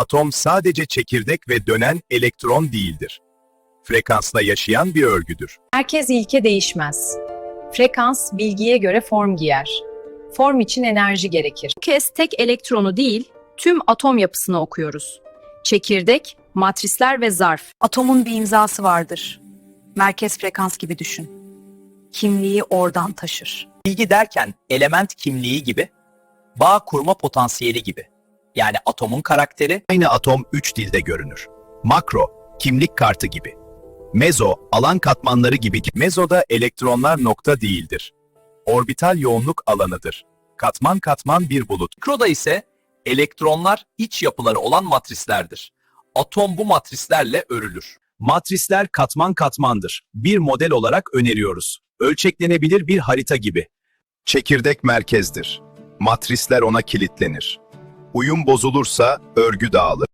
Atom sadece çekirdek ve dönen elektron değildir. Frekansla yaşayan bir örgüdür. Merkez ilke değişmez. Frekans bilgiye göre form giyer. Form için enerji gerekir. Bu kez tek elektronu değil, tüm atom yapısını okuyoruz. Çekirdek, matrisler ve zarf. Atomun bir imzası vardır. Merkez frekans gibi düşün. Kimliği oradan taşır. Bilgi derken element kimliği gibi, bağ kurma potansiyeli gibi. Yani atomun karakteri, Aynı atom üç dilde görünür. Makro, kimlik kartı gibi. Mezo, alan katmanları gibi. Mezoda elektronlar nokta değildir. Orbital yoğunluk alanıdır. Katman katman bir bulut. mikroda ise elektronlar iç yapıları olan matrislerdir. Atom bu matrislerle örülür. Matrisler katman katmandır. Bir model olarak öneriyoruz. Ölçeklenebilir bir harita gibi. Çekirdek merkezdir. Matrisler ona kilitlenir. Uyum bozulursa örgü dağılır.